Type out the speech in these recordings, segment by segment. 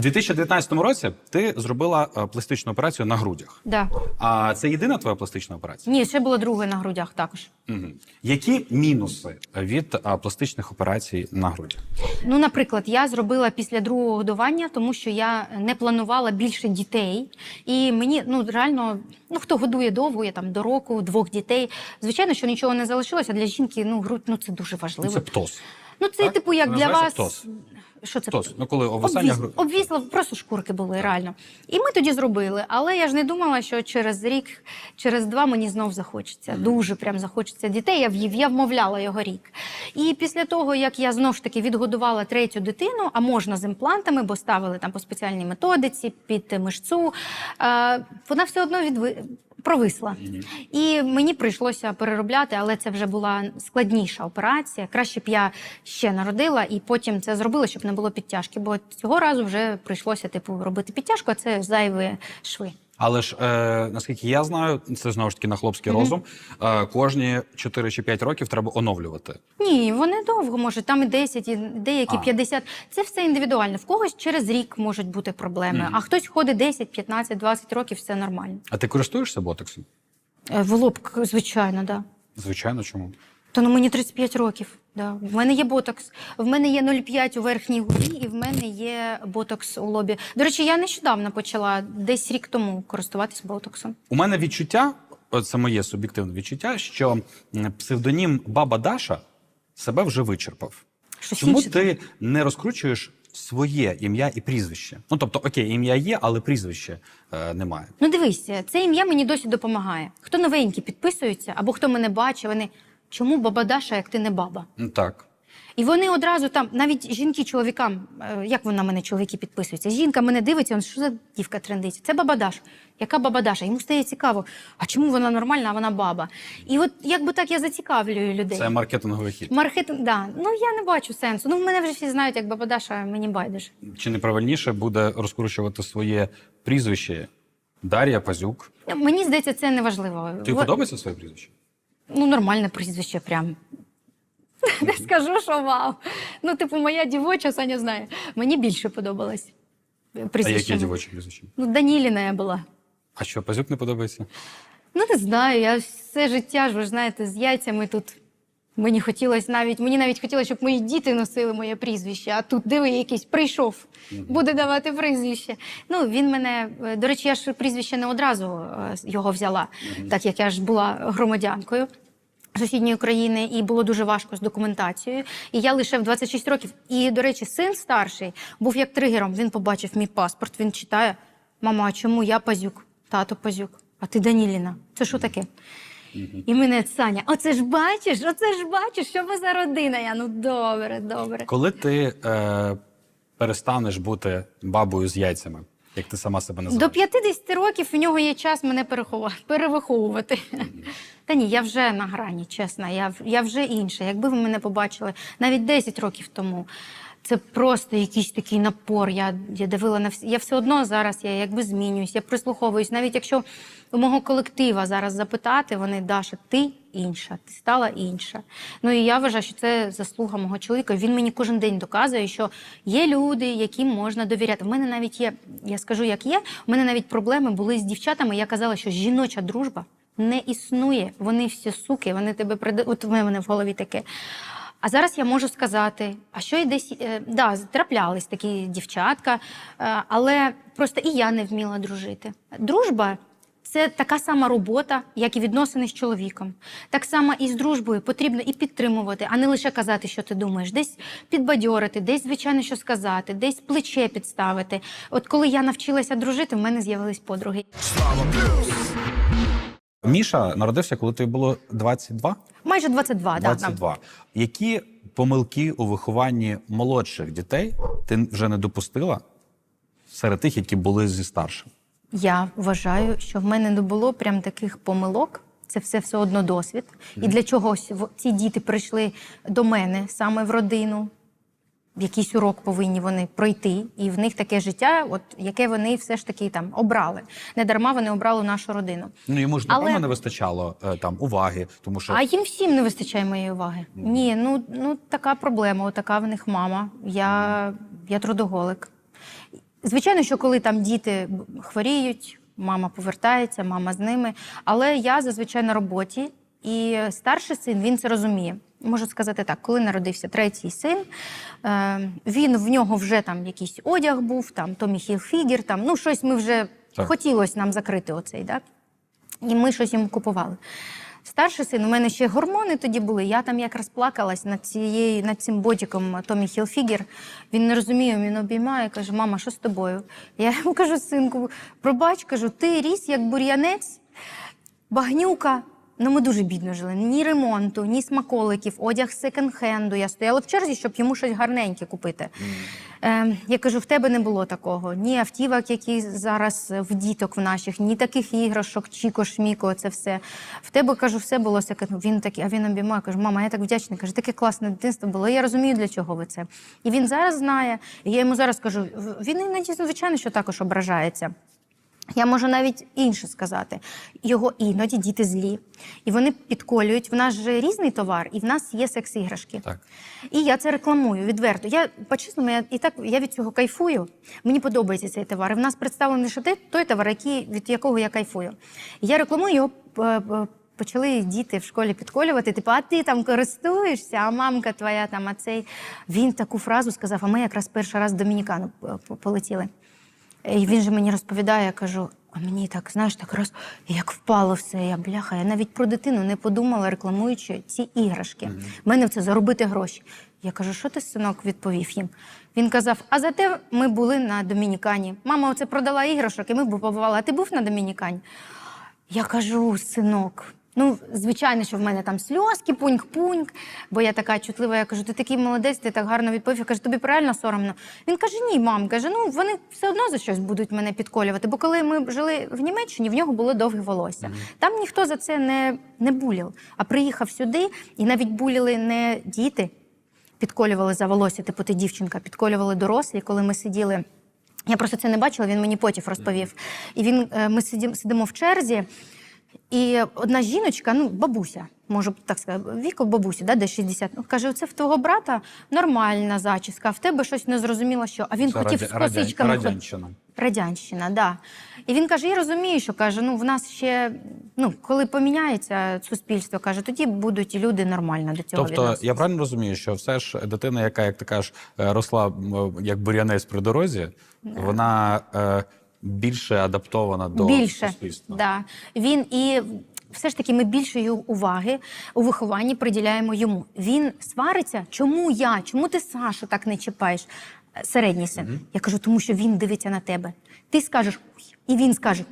У 2019 році ти зробила е, пластичну операцію на грудях. Да. А це єдина твоя пластична операція? Ні, ще було друге на грудях також. Угу. Які мінуси від е, пластичних операцій на грудях? Ну, наприклад, я зробила після другого годування, тому що я не планувала більше дітей. І мені ну реально, ну хто годує довго, я там до року, двох дітей. Звичайно, що нічого не залишилося. Для жінки ну грудь ну це дуже важливо. Це птоз. Ну, це Так? типу як Це для вас. птоз. Що це Птоз. Ну коли Обвіс... грудей. Обвісло, просто шкурки були реально. І ми тоді зробили. Але я ж не думала, що через рік, через два мені знов захочеться. Дуже прям захочеться дітей. Я в'їв, я вмовляла його рік. І після того, як я знов ж таки відгодувала третю дитину, а можна з імплантами, бо ставили там по спеціальній методиці під мишцу, е, вона все одно відви... провисла. І мені прийшлося переробляти, але це вже була складніша операція. Краще б я ще народила і потім це зробила, щоб не було підтяжки. Бо цього разу вже прийшлося типу робити підтяжку, а це зайві шви. Але ж е, наскільки я знаю, це знову ж таки на хлопський розум. Е, кожні 4 чи 5 років треба оновлювати. Ні, вони довго можуть, там і 10, і деякі А. 50. Це все індивідуально. В когось через рік можуть бути проблеми, а хтось ходить 10, 15, 20 років, все нормально. А ти користуєшся ботоксом? Е, В лоб, к- звичайно, да. Звичайно, чому? То ну мені 35 років. Да. В мене є ботокс. В мене є 0,5 у верхній губі, і в мене є ботокс у лобі. До речі, я нещодавно почала десь рік тому користуватись ботоксом. У мене відчуття, це моє суб'єктивне відчуття, що псевдонім Баба Даша себе вже вичерпав. Щось Чому інше ти не розкручуєш своє ім'я і прізвище? Ну тобто, окей, ім'я є, але прізвище е, немає. Ну дивися, це ім'я мені досі допомагає. Хто новенькі підписуються, або хто мене бачить, вони чому баба Даша, як ти не баба? Ну так. І вони одразу там, навіть жінки чоловікам, е, як вона мене чоловіки підписуються? Жінка мене дивиться, он, що за дівка трендить? Це баба Даша. Яка баба Даша? Йому стає цікаво, а чому вона нормальна, а вона баба? І от якби так я зацікавлюю людей. Це маркетинговий хід. Маркетинг, да. Ну я не бачу сенсу. Ну, мене вже всі знають, як баба Даша, мені байдуже. Чи не правильніше буде розкручувати своє прізвище Дар'я Пазюк? Мені здається, це не важливо. Тобі подобається своє прізвище? Ну, нормальне прізвище прям. Не скажу, що вау. Ну, типу, моя дівоча, Саня знає. Мені більше подобалось. А Прізвище. яке дівоче прізвище? Ну, Даніліна я була. А що, Пазюк не подобається? Ну, не знаю, я все життя ж, ви ж знаєте, з яйцями тут. Мені хотілося навіть, мені навіть хотілося, щоб мої діти носили моє прізвище, а тут диви, якийсь прийшов, буде давати прізвище. Ну, він мене, е, до речі, я ж прізвище не одразу е, його взяла, так як я ж була громадянкою. Сусідньої країни і було дуже важко з документацією. І я лише в 26 років. І, до речі, син старший був як тригером. Він побачив мій паспорт. Він читає: Мама, а чому я пазюк? Тато пазюк, а ти Даніліна. Це що таке? І мене Саня, оце ж бачиш, оце ж бачиш, що ви за родина. Я ну добре, добре. Коли ти е, перестанеш бути бабою з яйцями, як ти сама себе називаєш? До 50 років в нього є час мене перехова- перевиховувати. Та ні, я вже на грані, чесно. Я, я вже інша. Якби ви мене побачили навіть 10 років тому. Це просто якийсь такий напор. Я, я дивила на всі. Я все одно зараз я якби змінююсь, я прислуховуюсь. Навіть якщо у мого колектива зараз запитати, вони Даша, ти інша, ти стала інша. Ну і я вважаю, що це заслуга мого чоловіка. Він мені кожен день доказує, що є люди, яким можна довіряти. В мене навіть є, я скажу, як є. У мене навіть проблеми були з дівчатами. Я казала, що жіноча дружба не існує. Вони всі суки, вони тебе прида... От в мене в голові таке. А зараз я можу сказати, а що й десь е, да, траплялись такі дівчатка, е, але просто і я не вміла дружити. Дружба це така сама робота, як і відносини з чоловіком. Так само і з дружбою потрібно і підтримувати, а не лише казати, що ти думаєш, десь підбадьорити, десь, звичайно, що сказати, десь плече підставити. От коли я навчилася дружити, в мене з'явились подруги. Міша народився, коли тобі було 22? Майже 22, да, 22. Які помилки у вихованні молодших дітей ти вже не допустила серед тих, які були зі старшим? Я вважаю, що в мене не було прям таких помилок. Це все все одно досвід. І для чогось ці діти прийшли до мене саме в родину. Якийсь урок повинні вони пройти, і в них таке життя, от яке вони все ж таки там обрали. Не дарма вони обрали нашу родину. Ну йому ж Але- напевно не вистачало е, там уваги, тому що А їм всім не вистачає моєї уваги. Ні, ну ну така проблема, така в них мама. Я я трудоголик. Звичайно, що коли там діти хворіють, мама повертається, мама з ними. Але я зазвичай на роботі, і старший син він це розуміє. Можу сказати так, коли народився третій син, е, він в нього вже там якийсь одяг був, там Томі Хілфігер, там ну щось ми вже Так. хотілося нам закрити оцей, так? І ми щось йому купували. Старший син, у мене ще гормони тоді були. Я там якраз плакалась над цією, над цим ботиком Томі Хілфігер. Він не розуміє, він обіймає, каже: мама, що з тобою? Я йому кажу, синку, пробач, кажу, ти ріс як бур'янець, багнюка. Ну, ми дуже бідно жили. Ні ремонту, ні смаколиків, одяг секонд-хенду. Я стояла в черзі, щоб йому щось гарненьке купити. Е, я кажу, в тебе не було такого. Ні автівок, які зараз в діток в наших, ні таких іграшок, чіко, шміко, це все. В тебе кажу, все було секонд. Він такий, а він обіймає, каже, мама, я так вдячна. Каже, таке класне дитинство було. Я розумію, для чого ви це. І він зараз знає. І я йому зараз кажу, він іноді, звичайно, що також ображається. Я можу навіть інше сказати. Його іноді діти злі, і вони підколюють. В нас же різний товар, і в нас є секс-іграшки. Так. І я це рекламую відверто. Я по-чесному, я і так я від цього кайфую. Мені подобається цей товар. І в нас представлений лише той, той товар, який, від якого я кайфую. І я рекламую його. е, е, Почали діти в школі підколювати, типу, а ти там користуєшся, а мамка твоя там, а цей. Він таку фразу сказав, а ми якраз перший раз в Домінікану е, полетіли. І він же мені розповідає, я кажу, а мені так, знаєш, так раз як впало все. Я бляха, я навіть про дитину не подумала, рекламуючи ці іграшки. В мене в це заробити гроші. Я кажу, що ти, синок, відповів їм? Він казав: а зате ми були на Домінікані. Мама оце продала іграшок, і ми побували. А ти був на Домінікані? Я кажу, синок. Ну, звичайно, що в мене там сльозки, пуньк-пуньк, бо я така чутлива. Я кажу, ти такий молодець, ти так гарно відповів. Я кажу, тобі правильно соромно. Він каже: ні, мам, каже, ну вони все одно за щось будуть мене підколювати. Бо коли ми жили в Німеччині, в нього було довге волосся. Там ніхто за це не, не буляв. А приїхав сюди, і навіть буляли не діти, підколювали за волосся, типу ти дівчинка, підколювали дорослі, коли ми сиділи. Я просто це не бачила, він мені потім розповів. І він, е, ми сидимо в черзі, і одна жіночка, ну, бабуся, можу так сказати, віку бабусі, да, десь 60, ну, каже, це в твого брата нормальна зачіска, а в тебе щось незрозуміло що. А він Це хотів раді- з косичками. радян- радянщина. Радянщина, да. І він каже: я розумію, що каже, ну в нас ще, ну, коли поміняється суспільство, каже, тоді будуть люди нормально до цього Тобто, відноситися. я правильно розумію, що все ж дитина, яка, як ти кажеш, е, росла м, як бур'янець при дорозі, вона е, більше адаптована до більше. суспільства. Да. Він і все ж таки ми більшої уваги у вихованні приділяємо йому. Він свариться. Чому я? Чому ти Сашу так не чіпаєш? Е, Середній син. Я кажу, тому що він дивиться на тебе. Ти скажеш, «Ой», і він скаже.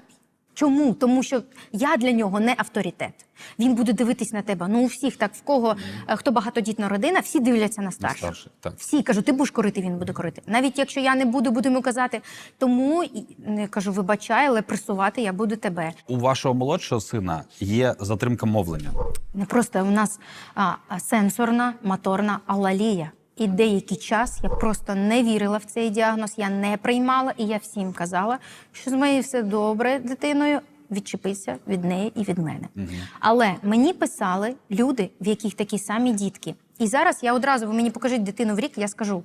Чому? Тому що я для нього не авторитет. Він буде дивитись на тебе. Ну, у всіх так, в кого е, хто багатодітна родина, всі дивляться на старших. старших, так. Всі кажу, ти будеш корити, він буде корити. Навіть якщо я не буду, йому казати. Тому не кажу, вибачай, але пресувати я буду тебе. У вашого молодшого сина є затримка мовлення. Не просто у нас а, сенсорна моторна алалія. І деякий час я просто не вірила в цей діагноз, я не приймала, і я всім казала, що з моєю все добре дитиною. Відчепися від неї і від мене. Але мені писали люди, в яких такі самі дітки. І зараз я одразу ви мені покажіть дитину в рік, я скажу: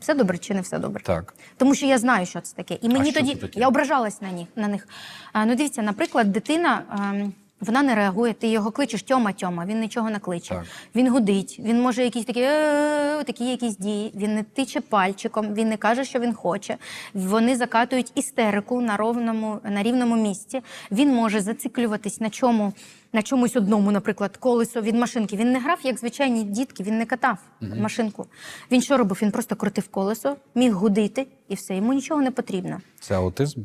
все добре чи не все добре. Так. Тому що я знаю, що це таке. І мені що тоді я ображалась на них. На них. А, ну, дивіться, наприклад, дитина. ем, вона не реагує, ти його кличеш Тьома Тьома, він нічого не кличе. Так. Він гудить, він може якісь такі, такі якісь дії, він не тиче пальчиком, він не каже, що він хоче. Вони закатують істерику на ровному, на рівному місці. Він може зациклюватись на чому, на чомусь одному, наприклад, колесо від машинки. Він не грав, як звичайні дітки, він не катав машинку. Він що робив? Він просто крутив колесо, міг гудити і все. Йому нічого не потрібно. Це аутизм.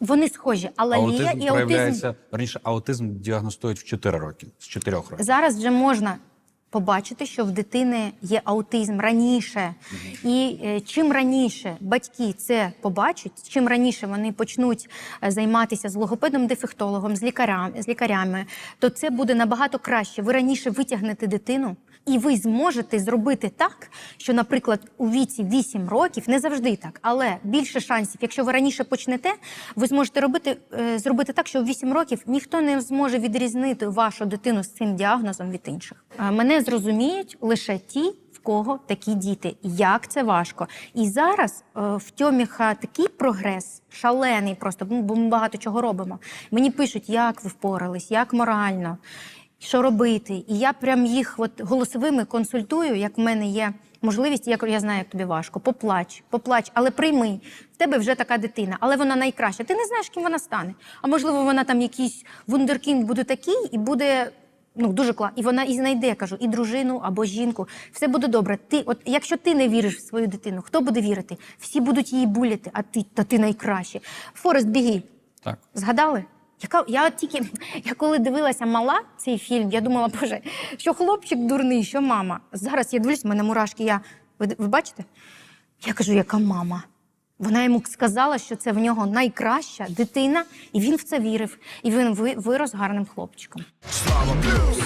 Вони схожі, алалія аутизм і аутизм раніше. Аутизм діагностують в 4 роки, з 4 років. Зараз вже можна побачити, що в дитини є аутизм раніше. І е, чим раніше батьки це побачать, чим раніше вони почнуть е, займатися з логопедом, дефектологом, з лікарями, з лікарями, то це буде набагато краще. Ви раніше витягнете дитину. І ви зможете зробити так, що, наприклад, у віці 8 років не завжди так, але більше шансів. Якщо ви раніше почнете, ви зможете робити е, зробити так, що в 8 років ніхто не зможе відрізнити вашу дитину з цим діагнозом від інших. Мене зрозуміють лише ті, в кого такі діти, як це важко. І зараз е, в Тьоміха такий прогрес, шалений просто, бо ми багато чого робимо. Мені пишуть, як ви впорались, як морально, що робити. І я прям їх от голосовими консультую, як в мене є можливість, я я знаю, як тобі важко. Поплач, поплач, але прийми. В тебе вже така дитина, але вона найкраща. Ти не знаєш, ким вона стане. А можливо, вона там якийсь вундеркінд буде такий і буде. Ну, дуже класно. І вона і знайде, кажу, і дружину або жінку. Все буде добре. Ти, от якщо ти не віриш в свою дитину, хто буде вірити? Всі будуть її буляти, а ти та ти найкраще. Форест, біги. Так. Згадали? Яка я тільки я коли дивилася мала цей фільм, я думала, боже, що хлопчик дурний, що мама. Зараз я дивлюсь, в мене мурашки. Я ви, ви бачите? Я кажу, яка мама? Вона йому сказала, що це в нього найкраща дитина, і він в це вірив. І він вирос гарним хлопчиком. Слава плюс.